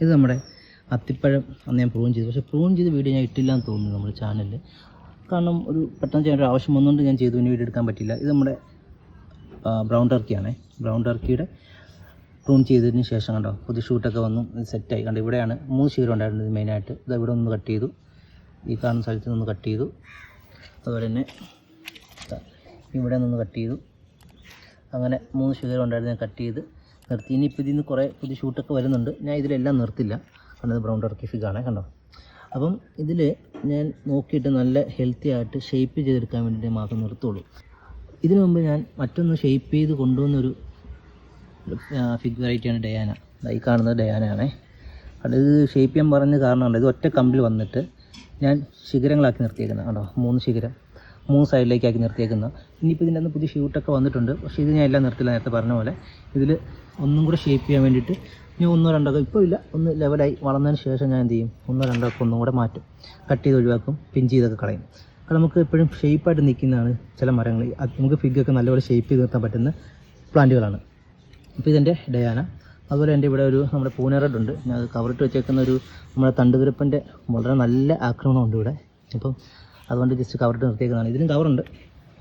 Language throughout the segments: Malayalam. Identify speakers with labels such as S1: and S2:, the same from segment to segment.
S1: ഇത് നമ്മുടെ അത്തിപ്പഴം അന്ന് ഞാൻ പ്രൂൺ ചെയ്തു. പക്ഷേ പ്രൂൺ ചെയ്ത വീഡിയോ ഞാൻ ഇട്ടില്ല എന്ന് തോന്നുന്നു നമ്മുടെ ചാനലിൽ കാരണം ഒരു പെട്ടെന്ന് ചെയ്യാൻ ഒരു ആവശ്യം വന്നുകൊണ്ട് ഞാൻ ചെയ്തു. ഇനി വീഡിയോ എടുക്കാൻ പറ്റില്ല ഇത് നമ്മുടെ ബ്രൗൺ ടർക്കിയാണ് ബ്രൗൺ ടർക്കിയുടെ പ്രൂൺ ചെയ്തതിന് ശേഷം കണ്ടോ പുതിയ ഷൂട്ടൊക്കെ വന്നു. സെറ്റായി കണ്ടോ ഇവിടെയാണ് മൂന്ന് ശീലം ഉണ്ടായിരുന്നത് മെയിനായിട്ട് ഇത് ഇവിടെ ഒന്ന് കട്ട് ചെയ്തു. ഈ കാണുന്ന സ്ഥലത്ത് നിന്ന് കട്ട് ചെയ്തു. അതുപോലെ തന്നെ ഇവിടെ നിന്ന് കട്ട് ചെയ്തു. അങ്ങനെ മൂന്ന് ശീലം ഉണ്ടായിരുന്നു കട്ട് ചെയ്ത്. നിർത്തി. ഇനിയിപ്പോൾ ഇതിൽ നിന്ന് കുറേ പുതിയ ഷൂട്ടൊക്കെ വരുന്നുണ്ട്. ഞാൻ ഇതിലെല്ലാം നിർത്തില്ല. കാരണം ഇത് ബ്രൗൺ ടർക്കി ഫിഗാണ് കണ്ടോ? അപ്പം ഇതിൽ ഞാൻ നോക്കിയിട്ട് നല്ല ഹെൽത്തി ആയിട്ട് ഷേപ്പ് ചെയ്തെടുക്കാൻ വേണ്ടിയിട്ട് മാത്രം നിർത്തുള്ളൂ. ഇതിനു മുമ്പ് ഞാൻ മറ്റൊന്ന് ഷേപ്പ് ചെയ്ത് കൊണ്ടുവന്നൊരു ഫിഗ് വെറൈറ്റിയാണ് ഡയാന. ഈ കാണുന്നത് ഡയാനയാണേ. അത് ഷേപ്പ് ചെയ്യാൻ പറഞ്ഞ കാരണമുണ്ട് ഇത് ഒറ്റ കമ്പിൽ വന്നിട്ട് ഞാൻ ശിഖരങ്ങളാക്കി നിർത്തിയേക്കുന്നത് കണ്ടോ? മൂന്ന് ശിഖരം. മൂന്ന് സൈഡിലേക്കാക്കി നിർത്തിയേക്കുന്നത് ഇനിയിപ്പോൾ ഇതിന്റെ അകത്ത് പുതിയ ഷൂട്ടൊക്കെ വന്നിട്ടുണ്ട്. പക്ഷേ ഇത് ഞാൻ എല്ലാം നിർത്തില്ല നേരത്തെ പറഞ്ഞ പോലെ. ഇതിൽ ഒന്നും കൂടെ ഷേപ്പ് ചെയ്യാൻ വേണ്ടിയിട്ട് ഇനി ഒന്നോ രണ്ടോ ഇപ്പോൾ ഇല്ല ഒന്ന് ലെവലായി വളർന്നതിന് ശേഷം ഞാൻ എന്ത് ചെയ്യും? ഒന്നോ രണ്ടോ ഒക്കെ ഒന്നും കൂടെ മാറ്റും. കട്ട് ചെയ്ത് ഒഴിവാക്കും പിൻ ചെയ്തൊക്കെ കളയും. അപ്പോൾ നമുക്ക് എപ്പോഴും ഷേപ്പായിട്ട് നിൽക്കുന്നതാണ് ചില മരങ്ങൾ. നമുക്ക് നമുക്ക് ഫിഗൊക്കെ നല്ലപോലെ ഷേപ്പ് ചെയ്ത് നിർത്താൻ പറ്റുന്ന പ്ലാന്റുകളാണ്. അപ്പോൾ ഇതെന്റെ ഡയാന. അതുപോലെ എന്റെ ഇവിടെ ഒരു നമ്മുടെ പൂനെ റെഡ് ഉണ്ട്. ഞാൻ അത് കവറിട്ട് വെച്ചേക്കുന്ന ഒരു നമ്മുടെ തണ്ടുതിരപ്പന്റെ വളരെ നല്ല ആക്രമണമുണ്ട് ഇവിടെ. അപ്പം അതുകൊണ്ട് ജസ്റ്റ് കവറിട്ട് നിർത്തിയേക്കുന്നതാണ്. ഇതിനും കവറുണ്ട്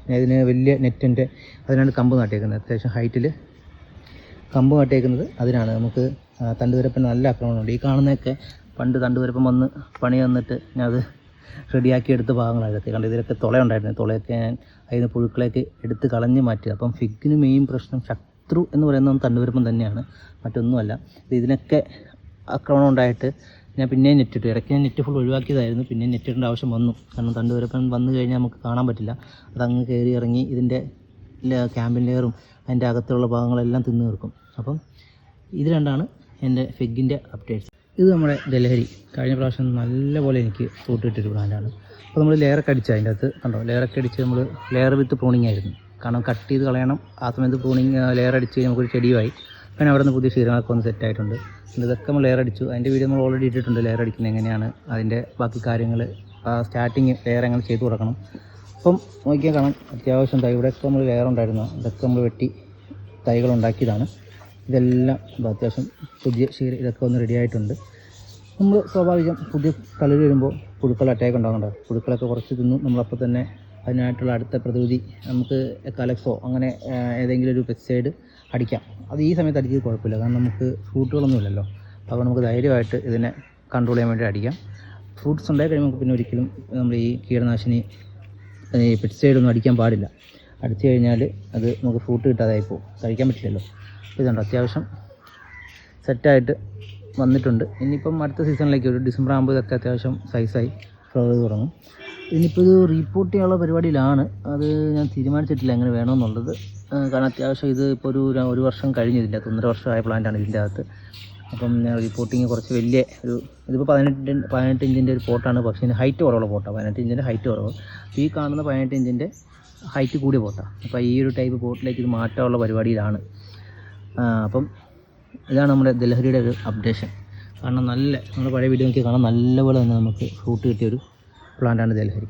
S1: ഇതിന് വലിയ നെറ്റിന്റെ അതിനാണ് കമ്പ് നാട്ടിയേക്കുന്നത്. അത്യാവശ്യം ഹൈറ്റിൽ കമ്പ് നാട്ടിയേക്കുന്നത് അതിനാണ്. നമുക്ക് ആ, നല്ല ആക്രമണമുണ്ട്. ഈ കാണുന്നതൊക്കെ പണ്ട് തണ്ടുതിരപ്പൻ വന്ന് പണി തന്നിട്ട് ഞാൻ അത് റെഡിയാക്കി എടുത്ത ഭാഗങ്ങളാണ് കാരണം ഇതിലൊക്കെ തുളയുണ്ടായിരുന്നു തുളയൊക്കെ ഞാൻ അതിന് പുഴുക്കളൊക്കെ എടുത്ത് കളഞ്ഞ് മാറ്റി. അപ്പം ഫിഗിന് മെയിൻ പ്രശ്നം ശത്രു എന്ന് പറയുന്നത് തണ്ടുവരപ്പം തന്നെയാണ്. മറ്റൊന്നുമല്ല. ഇതിനൊക്കെ ആക്രമണം ഉണ്ടായിട്ട് ഞാൻ പിന്നെയും നെറ്റ് ഇട്ടു. ഇടയ്ക്ക് ഞാൻ നെറ്റ് ഫുൾ ഒഴിവാക്കിയതായിരുന്നു. പിന്നെ നെറ്റ് ഇടേണ്ട ആവശ്യം വന്നു. കാരണം തണ്ടുവരപ്പൻ വന്നു കഴിഞ്ഞാൽ നമുക്ക് കാണാൻ പറ്റില്ല. അതങ്ങ് കയറി ഇറങ്ങി ഇതിന്റെ ക്യാമ്പിൻ ലെയറും അതിന്റെ അകത്തുള്ള ഭാഗങ്ങളെല്ലാം തിന്നു തീർക്കും. അപ്പം ഇത് രണ്ടാണ് എന്റെ ഫെഗിന്റെ അപ്ഡേറ്റ്സ് ഇത് നമ്മുടെ ഡെലഹരി കഴിഞ്ഞ പ്രാവശ്യം നല്ലപോലെ എനിക്ക് ഫ്രൂട്ട് ബ്രാൻഡാണ് അപ്പോൾ നമ്മൾ ലെയറൊക്കെ അടിച്ച്. അതിന്റെ അകത്ത് കണ്ടോ? ലെയറൊക്കെ അടിച്ച് നമ്മൾ ലെയർ വിത്ത് പ്രൂണിങ് ആയിരുന്നു. കാരണം കട്ട് ചെയ്ത് കളയണം. ആ സമയത്ത് പ്രൂണിങ് ലെയർ അടിച്ച് നമുക്കൊരു ചെടിയുമായി. അങ്ങനെ അവിടെ നിന്ന് പുതിയ ശീലങ്ങളൊക്കെ ഒന്ന് സെറ്റ് ആയിട്ടുണ്ട്. പിന്നെ ഇതൊക്കെ നമ്മൾ ലെയർ അടിച്ചു. അതിന്റെ വീഡിയോ നമ്മൾ ഓൾറെഡി ഇട്ടിട്ടുണ്ട്. ലെയർ അടിക്കുന്നത് എങ്ങനെയാണ്? അതിന്റെ ബാക്കി കാര്യങ്ങൾ സ്റ്റാർട്ടിങ് ലെയർ എങ്ങനെ ചെയ്തു കൊടുക്കണം. അപ്പം നോക്കിയാൽ കാണാം. അത്യാവശ്യം തൈ ഇവിടെയൊക്കെ നമ്മൾ ലെയർ ഉണ്ടായിരുന്നു. ഇതൊക്കെ നമ്മൾ വെട്ടി തൈകൾ ഉണ്ടാക്കിയതാണ്. ഇതെല്ലാം അത്യാവശ്യം പുതിയ ശീലം ഇതൊക്കെ ഒന്ന് റെഡി ആയിട്ടുണ്ട്. നമ്മൾ സ്വാഭാവികം പുതിയ കളി വരുമ്പോൾ പുഴുക്കൾ അറ്റാക്ക് ഉണ്ടാകുന്നുണ്ടോ പുഴുക്കളൊക്കെ കുറച്ച് തിന്നു. നമ്മളപ്പോൾ തന്നെ അതിനായിട്ടുള്ള അടുത്ത പ്രതിവിധി നമുക്ക് കലക്സോ അങ്ങനെ ഏതെങ്കിലും ഒരു പെസ്റ്റിസൈഡ് അടിക്കാം. അത് ഈ സമയത്ത് അടിച്ചത് കുഴപ്പമില്ല. കാരണം നമുക്ക് ഫ്രൂട്ടുകളൊന്നും ഇല്ലല്ലോ. അപ്പോൾ നമുക്ക് ധൈര്യമായിട്ട് ഇതിനെ കൺട്രോൾ ചെയ്യാൻ വേണ്ടി അടിക്കാം. ഫ്രൂട്ട്സ് ഉണ്ടായി കഴിയുമ്പോൾ നമുക്ക് പിന്നെ ഒരിക്കലും നമ്മൾ ഈ കീടനാശിനി ഈ പെസ്റ്റിസൈഡ് ഒന്നും അടിക്കാൻ പാടില്ല. അടിച്ചു കഴിഞ്ഞാൽ അത് നമുക്ക് ഫ്രൂട്ട് കിട്ടാതായി പോകും. കഴിക്കാൻ പറ്റില്ലല്ലോ. അപ്പോൾ ഇതുണ്ട്. അത്യാവശ്യം സെറ്റായിട്ട് വന്നിട്ടുണ്ട്. ഇനിയിപ്പം അടുത്ത സീസണിലേക്ക് ഒരു ഡിസംബർ ആകുമ്പോൾ ഇതൊക്കെ അത്യാവശ്യം സൈസായി ഫ്ലവർ തുടങ്ങും. ഇനിയിപ്പോൾ ഇത് റീപ്പോർട്ട് ചെയ്യാനുള്ള പരിപാടിയിലാണ്. അത് ഞാൻ തീരുമാനിച്ചിട്ടില്ല എങ്ങനെ വേണമെന്നുള്ളത്. കാരണം അത്യാവശ്യം ഇത് ഇപ്പോൾ ഒരു ഒരു വർഷം കഴിഞ്ഞ് ഇതിന്റെ അകത്ത് ഒന്നര വർഷമായ പ്ലാന്റാണ് ഇതിന്റെ അകത്ത്. അപ്പം ഞാൻ റിപ്പോർട്ടിങ് കുറച്ച് വലിയ ഒരു ഇതിപ്പോൾ പതിനെട്ട് പതിനെട്ട് ഇഞ്ചിന്റെ ഒരു പോട്ടാണ് പക്ഷേ ഇതിന് ഹൈറ്റ് കുറവുള്ള പോട്ടാണ് പതിനെട്ട് ഇഞ്ചിന്റെ ഹൈറ്റ് കുറവ്. ഈ കാണുന്ന പതിനെട്ട് ഇഞ്ചിന്റെ ഹൈറ്റ് കൂടിയ പോട്ടാണ് അപ്പോൾ ഈ ഒരു ടൈപ്പ് പോട്ടിലേക്ക് ഇത് മാറ്റാനുള്ള പരിപാടിയിലാണ്. അപ്പം ഇതാണ് നമ്മുടെ ദലഹരിയുടെ ഒരു അപ്ഡേഷൻ കാരണം നല്ല നമ്മുടെ പഴയ വീഡിയോ നോക്കി കാണാൻ നല്ലപോലെ തന്നെ നമുക്ക് ഫ്രൂട്ട് കിട്ടിയ ഒരു പ്ലാന്റാണ് ദലഹരി.